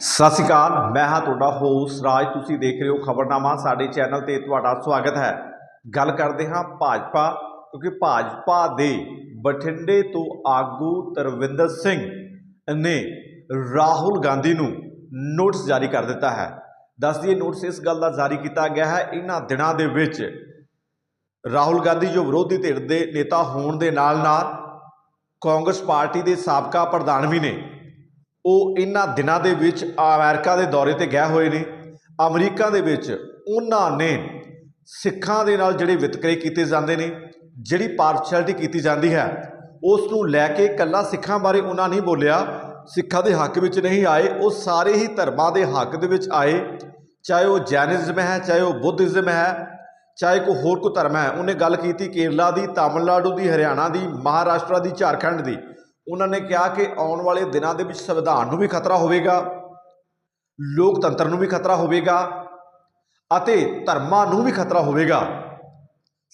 ਸਤਿ ਸ਼੍ਰੀ ਅਕਾਲ, ਮੈਂ ਹਾਂ ਤੁਹਾਡਾ ਹੋਸਟ ਰਾਜ। ਤੁਸੀਂ ਦੇਖ ਰਹੇ ਹੋ ਖਬਰਨਾਮਾ, ਸਾਡੇ ਚੈਨਲ ਤੇ ਤੁਹਾਡਾ ਸਵਾਗਤ ਹੈ। ਗੱਲ ਕਰਦੇ ਹਾਂ ਭਾਜਪਾ, ਕਿਉਂਕਿ ਭਾਜਪਾ ਦੇ ਬਠਿੰਡੇ ਤੋਂ ਆਗੂ ਤਰਵਿੰਦਰ ਸਿੰਘ ਨੇ ਰਾਹੁਲ ਗਾਂਧੀ ਨੂੰ ਨੋਟਿਸ ਜਾਰੀ ਕਰ ਦਿੱਤਾ ਹੈ। ਦੱਸ ਦਈਏ ਨੋਟਿਸ ਇਸ ਗੱਲ ਦਾ ਜਾਰੀ ਕੀਤਾ ਗਿਆ ਹੈ ਇਹਨਾਂ ਦਿਨਾਂ ਦੇ ਵਿੱਚ ਰਾਹੁਲ ਗਾਂਧੀ ਜੋ ਵਿਰੋਧੀ ਧਿਰ ਦੇ ਨੇਤਾ ਹੋਣ ਦੇ ਨਾਲ ਨਾਲ ਕਾਂਗਰਸ ਪਾਰਟੀ ਦੇ ਸਾਬਕਾ ਪ੍ਰਧਾਨ ਵੀ ਨੇ। ਉਹ ਇਹਨਾਂ ਦਿਨਾਂ ਦੇ ਵਿੱਚ ਅਮਰੀਕਾ ਦੇ ਦੌਰੇ ਤੇ ਗਏ ਹੋਏ ਨੇ। ਅਮਰੀਕਾ ਦੇ ਵਿੱਚ ਉਹਨਾਂ ਨੇ ਸਿੱਖਾਂ ਦੇ ਨਾਲ ਜਿਹੜੇ ਵਿਤਕਰੇ ਕੀਤੇ ਜਾਂਦੇ ਨੇ, ਜਿਹੜੀ ਪਾਰਸ਼ੈਲਿਟੀ ਕੀਤੀ ਜਾਂਦੀ ਹੈ, ਉਸ ਨੂੰ ਲੈ ਕੇ ਕੱਲਾ ਸਿੱਖਾਂ ਬਾਰੇ ਉਹਨਾਂ ਨਹੀਂ ਬੋਲਿਆ। ਸਿੱਖਾਂ ਦੇ ਹੱਕ ਵਿੱਚ ਨਹੀਂ ਆਏ, ਉਹ ਸਾਰੇ ਹੀ ਧਰਮਾਂ ਦੇ ਹੱਕ ਦੇ ਵਿੱਚ ਆਏ। ਚਾਹੇ ਉਹ ਜੈਨਿਜ਼ਮ ਹੈ, ਚਾਹੇ ਉਹ ਬੁੱਧਿਜ਼ਮ ਹੈ, ਚਾਹੇ ਕੋਈ ਹੋਰ ਕੋਈ ਧਰਮ ਹੈ, ਉਹਨੇ ਗੱਲ ਕੀਤੀ ਕੇਰਲਾ ਦੀ, ਤਾਮਿਲਨਾਡੂ ਦੀ, ਹਰਿਆਣਾ ਦੀ, ਮਹਾਰਾਸ਼ਟਰ ਦੀ, ਝਾਰਖੰਡ ਦੀ। ਉਹਨਾਂ ਨੇ ਕਿਹਾ ਕਿ ਆਉਣ ਵਾਲੇ ਦਿਨਾਂ ਦੇ ਵਿੱਚ ਸੰਵਿਧਾਨ ਨੂੰ ਵੀ ਖਤਰਾ ਹੋਵੇਗਾ, ਲੋਕਤੰਤਰ ਨੂੰ ਵੀ ਖਤਰਾ ਹੋਵੇਗਾ ਅਤੇ ਧਰਮਾਂ ਨੂੰ ਵੀ ਖਤਰਾ ਹੋਵੇਗਾ।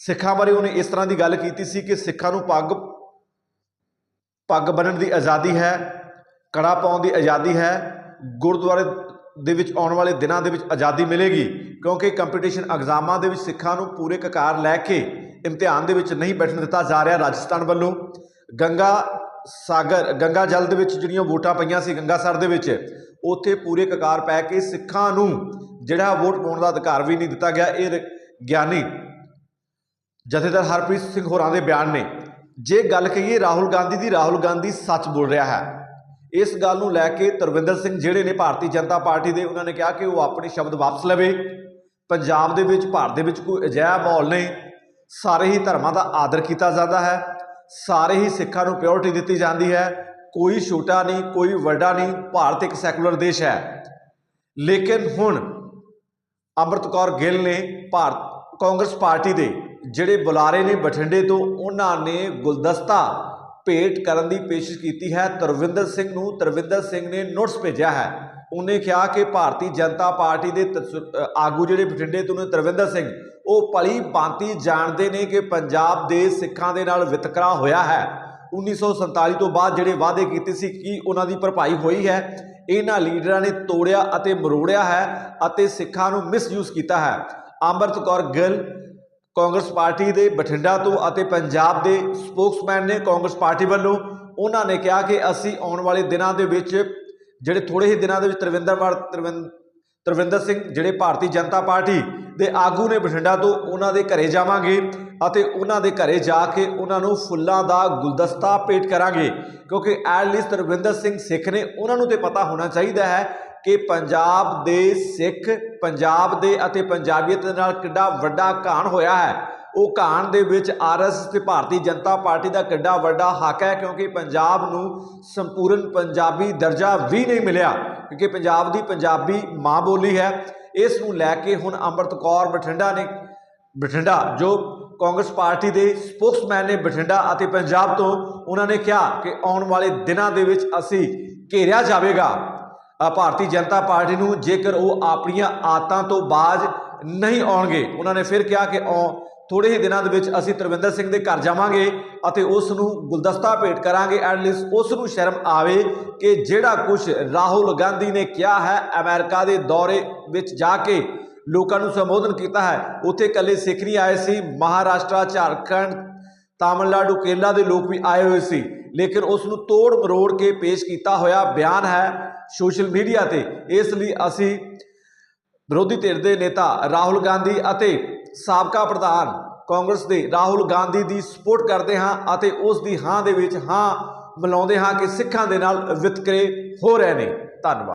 ਸਿੱਖਾਂ ਬਾਰੇ ਉਹਨੇ ਇਸ ਤਰ੍ਹਾਂ ਦੀ ਗੱਲ ਕੀਤੀ ਸੀ ਕਿ ਸਿੱਖਾਂ ਨੂੰ ਪੱਗ ਪੱਗ ਬੰਨਣ ਦੀ ਆਜ਼ਾਦੀ ਹੈ, ਕੜਾ ਪਾਉਣ ਦੀ ਆਜ਼ਾਦੀ ਹੈ, ਗੁਰਦੁਆਰੇ ਦੇ ਵਿੱਚ ਆਉਣ ਵਾਲੇ ਦਿਨਾਂ ਦੇ ਵਿੱਚ ਆਜ਼ਾਦੀ ਮਿਲੇਗੀ, ਕਿਉਂਕਿ ਕੰਪੀਟੀਸ਼ਨ ਐਗਜ਼ਾਮਾਂ ਦੇ ਵਿੱਚ ਸਿੱਖਾਂ ਨੂੰ ਪੂਰੇ ਕਕਾਰ ਲੈ ਕੇ ਇਮਤਿਹਾਨ ਦੇ ਵਿੱਚ ਨਹੀਂ ਬੈਠਣ ਦਿੱਤਾ ਜਾ ਰਿਹਾ ਰਾਜਸਥਾਨ ਵੱਲੋਂ। ਗੰਗਾ ਸਾਗਰ, ਗੰਗਾ ਜਲ ਦੇ ਵਿੱਚ ਜਿਹੜੀਆਂ ਵੋਟਾਂ ਪਈਆਂ ਸੀ ਗੰਗਾ ਦੇ ਵਿੱਚ, ਉੱਥੇ ਪੂਰੇ ਕਕਾਰ ਪੈ ਕੇ ਸਿੱਖਾਂ ਨੂੰ ਜਿਹੜਾ ਵੋਟ ਪਾਉਣ ਦਾ ਅਧਿਕਾਰ ਵੀ ਨਹੀਂ ਦਿੱਤਾ ਗਿਆ। ਇਹ ਗਿਆਨੀ ਜਥੇਦਾਰ ਹਰਪ੍ਰੀਤ ਸਿੰਘ ਹੋਰਾਂ ਦੇ ਬਿਆਨ ਨੇ। ਜੇ ਗੱਲ ਕਹੀਏ ਰਾਹੁਲ ਗਾਂਧੀ ਦੀ, ਰਾਹੁਲ ਗਾਂਧੀ ਸੱਚ ਬੋਲ ਰਿਹਾ ਹੈ। ਇਸ ਗੱਲ ਨੂੰ ਲੈ ਕੇ ਤਰਵਿੰਦਰ ਸਿੰਘ ਜਿਹੜੇ ਨੇ ਭਾਰਤੀ ਜਨਤਾ ਪਾਰਟੀ ਦੇ, ਉਹਨਾਂ ਨੇ ਕਿਹਾ ਕਿ ਉਹ ਆਪਣੇ ਸ਼ਬਦ ਵਾਪਸ ਲਵੇ। ਪੰਜਾਬ ਦੇ ਵਿੱਚ, ਭਾਰਤ ਦੇ ਵਿੱਚ ਕੋਈ ਅਜਿਹਾ ਮਾਹੌਲ ਨਹੀਂ। ਸਾਰੇ ਹੀ ਧਰਮਾਂ ਦਾ ਆਦਰ ਕੀਤਾ ਜਾਂਦਾ ਹੈ। ਸਾਰੇ ਹੀ ਸਿੱਖਾਂ ਨੂੰ ਪਿਓਰਿਟੀ ਦਿੱਤੀ ਜਾਂਦੀ ਹੈ। ਕੋਈ ਛੋਟਾ ਨਹੀਂ, ਕੋਈ ਵੱਡਾ ਨਹੀਂ, ਭਾਰਤ ਇੱਕ ਸੈਕੂਲਰ ਦੇਸ਼ ਹੈ। ਲੇਕਿਨ ਹੁਣ ਅੰਮ੍ਰਿਤ ਕੌਰ ਗਿੱਲ ਨੇ ਭਾਰਤ, ਕਾਂਗਰਸ ਪਾਰਟੀ ਦੇ ਜਿਹੜੇ ਬੁਲਾਰੇ ਨੇ ਬਠਿੰਡੇ ਤੋਂ, ਉਹਨਾਂ ਨੇ ਗੁਲਦਸਤਾ ਭੇਟ ਕਰਨ ਦੀ ਪੇਸ਼ਿਸ਼ ਕੀਤੀ ਹੈ। ਤਰਵਿੰਦਰ ਸਿੰਘ ਨੂੰ, ਤਰਵਿੰਦਰ ਸਿੰਘ ਨੇ ਨੋਟਿਸ ਭੇਜਿਆ ਹੈ। ਉਹਨੇ ਕਿਹਾ ਕਿ ਭਾਰਤੀ ਜਨਤਾ ਪਾਰਟੀ ਦੇ ਤਸ- ਆਗੂ ਜਿਹੜੇ ਬਠਿੰਡੇ ਤੋਂ ਨੇ ਤਰਵਿੰਦਰ ਸਿੰਘ, ਉਹ ਭਲੀ ਭਾਂਤੀ ਜਾਣਦੇ ਨੇ ਕਿ ਪੰਜਾਬ ਦੇ ਸਿੱਖਾਂ ਦੇ ਨਾਲ ਵਿਤਕਰਾ ਹੋਇਆ ਹੈ। 1947 ਤੋਂ ਬਾਅਦ ਜਿਹੜੇ ਵਾਅਦੇ ਕੀਤੇ ਸੀ ਕੀ ਉਹਨਾਂ ਦੀ ਭਰਪਾਈ ਹੋਈ ਹੈ, ਇਹਨਾਂ ਲੀਡਰਾਂ ਨੇ ਤੋੜਿਆ ਅਤੇ ਮਰੋੜਿਆ ਹੈ ਅਤੇ ਸਿੱਖਾਂ ਨੂੰ ਮਿਸਯੂਜ਼ ਕੀਤਾ ਹੈ। ਅੰਮ੍ਰਿਤ ਕੌਰ ਗਿੱਲ ਕਾਂਗਰਸ ਪਾਰਟੀ ਦੇ ਬਠਿੰਡਾ ਤੋਂ ਅਤੇ ਪੰਜਾਬ ਦੇ ਸਪੋਕਸਮੈਨ ਨੇ ਕਾਂਗਰਸ ਪਾਰਟੀ ਵੱਲੋਂ ਉਹਨਾਂ ਨੇ ਕਿਹਾ ਕਿ ਅਸੀਂ ਆਉਣ ਵਾਲੇ ਦਿਨਾਂ ਦੇ ਵਿੱਚ ਜਿਹੜੇ ਥੋੜੇ ਹੀ ਦਿਨਾਂ ਦੇ ਵਿੱਚ ਤਰਵਿੰਦਰ ਵਾਰ ਤਰਵਿੰਦ ਤਰਵਿੰਦਰ ਸਿੰਘ ਜਿਹੜੇ ਭਾਰਤੀ ਜਨਤਾ ਪਾਰਟੀ ਦੇ ਆਗੂ ਨੇ ਬਠਿੰਡਾ ਤੋਂ, ਉਹਨਾਂ ਦੇ ਘਰੇ ਜਾਵਾਂਗੇ ਅਤੇ ਉਹਨਾਂ ਦੇ ਘਰੇ ਜਾ ਕੇ ਉਹਨਾਂ ਨੂੰ ਫੁੱਲਾਂ ਦਾ ਗੁਲਦਸਤਾ ਭੇਟ ਕਰਾਂਗੇ। ਕਿਉਂਕਿ ਐਟਲੀਸਟ ਤਰਵਿੰਦਰ ਸਿੰਘ ਸਿੱਖ ਨੇ, ਉਹਨਾਂ ਨੂੰ ਤੇ ਪਤਾ ਹੋਣਾ ਚਾਹੀਦਾ ਹੈ ਕਿ ਪੰਜਾਬ ਦੇ ਸਿੱਖ, ਪੰਜਾਬ ਦੇ ਅਤੇ ਪੰਜਾਬੀਅਤ ਦੇ ਨਾਲ ਕਿੱਡਾ ਵੱਡਾ ਘਾਣ ਹੋਇਆ ਹੈ। ਉਹ ਘਾਣ ਦੇ ਵਿੱਚ ਆਰਐਸ ਤੇ ਭਾਰਤੀ ਜਨਤਾ ਪਾਰਟੀ ਦਾ ਕਿੱਡਾ ਵੱਡਾ ਹੱਕ ਹੈ, ਕਿਉਂਕਿ ਪੰਜਾਬ ਨੂੰ ਸੰਪੂਰਨ ਪੰਜਾਬੀ ਦਰਜਾ ਵੀ ਨਹੀਂ ਮਿਲਿਆ, ਕਿਉਂਕਿ ਪੰਜਾਬ ਦੀ ਪੰਜਾਬੀ ਮਾਂ ਬੋਲੀ ਹੈ। ਇਸ ਨੂੰ ਲੈ ਕੇ ਹੁਣ ਅੰਮ੍ਰਿਤ ਕੌਰ ਬਠਿੰਡਾ ਨੇ, ਬਠਿੰਡਾ, ਜੋ ਕਾਂਗਰਸ ਪਾਰਟੀ ਦੇ ਸਪੋਕਸਮੈਨ ਨੇ ਬਠਿੰਡਾ ਅਤੇ ਪੰਜਾਬ ਤੋਂ, ਉਹਨਾਂ ਨੇ ਕਿਹਾ ਕਿ ਆਉਣ ਵਾਲੇ ਦਿਨਾਂ ਦੇ ਵਿੱਚ ਅਸੀਂ ਘੇਰਿਆ ਜਾਵੇਗਾ। ਭਾਰਤੀ ਜਨਤਾ ਪਾਰਟੀ ਨੂੰ ਜੇਕਰ ਉਹ ਆਪਣੀਆਂ ਆਦਤਾਂ ਤੋਂ ਬਾਜ ਨਹੀਂ ਆਉਣਗੇ, ਉਹਨਾਂ ਨੇ ਫਿਰ ਕਿਹਾ ਕਿ ਆਉ ਥੋੜੇ ਹੀ ਦਿਨਾਂ ਦੇ ਵਿੱਚ ਅਸੀਂ ਤਰਵਿੰਦਰ ਸਿੰਘ ਦੇ ਘਰ ਜਾਵਾਂਗੇ ਅਤੇ ਉਸ ਨੂੰ ਗੁਲਦਸਤਾ ਭੇਟ ਕਰਾਂਗੇ। ਐਟਲੀਸਟ ਉਸ ਨੂੰ ਸ਼ਰਮ ਆਵੇ ਕਿ ਜਿਹੜਾ ਕੁਝ ਰਾਹੁਲ ਗਾਂਧੀ ਨੇ ਕਿਹਾ ਹੈ, ਅਮਰੀਕਾ ਦੇ ਦੌਰੇ ਵਿੱਚ ਜਾ ਕੇ ਲੋਕਾਂ ਨੂੰ ਸੰਬੋਧਨ ਕੀਤਾ ਹੈ, ਉੱਥੇ ਇਕੱਲੇ ਸਿੱਖ ਨਹੀਂ ਆਏ ਸੀ। ਮਹਾਰਾਸ਼ਟਰ, ਝਾਰਖੰਡ, ਤਾਮਿਲਨਾਡੂ, ਕੇਰਲਾ ਦੇ ਲੋਕ ਵੀ ਆਏ ਹੋਏ ਸੀ। ਲੇਕਿਨ ਉਸ ਨੂੰ ਤੋੜ ਮਰੋੜ ਕੇ ਪੇਸ਼ ਕੀਤਾ ਹੋਇਆ ਬਿਆਨ ਹੈ ਸੋਸ਼ਲ ਮੀਡੀਆ ਤੇ। ਇਸ ਲਈ ਅਸੀਂ ਵਿਰੋਧੀ ਧਿਰ ਦੇ ਨੇਤਾ ਰਾਹੁਲ ਗਾਂਧੀ ਅਤੇ ਸਾਬਕਾ ਪ੍ਰਧਾਨ ਕਾਂਗਰਸ ਦੇ ਰਾਹੁਲ ਗਾਂਧੀ ਦੀ ਸਪੋਰਟ ਕਰਦੇ ਹਾਂ ਅਤੇ ਉਸ ਦੀ ਹਾਂ ਦੇ ਵਿੱਚ ਹਾਂ ਮਿਲਾਉਂਦੇ ਹਾਂ ਕਿ ਸਿੱਖਾਂ ਦੇ ਨਾਲ ਵਿਤਕਰੇ ਹੋ ਰਹੇ ਨੇ। ਧੰਨਵਾਦ।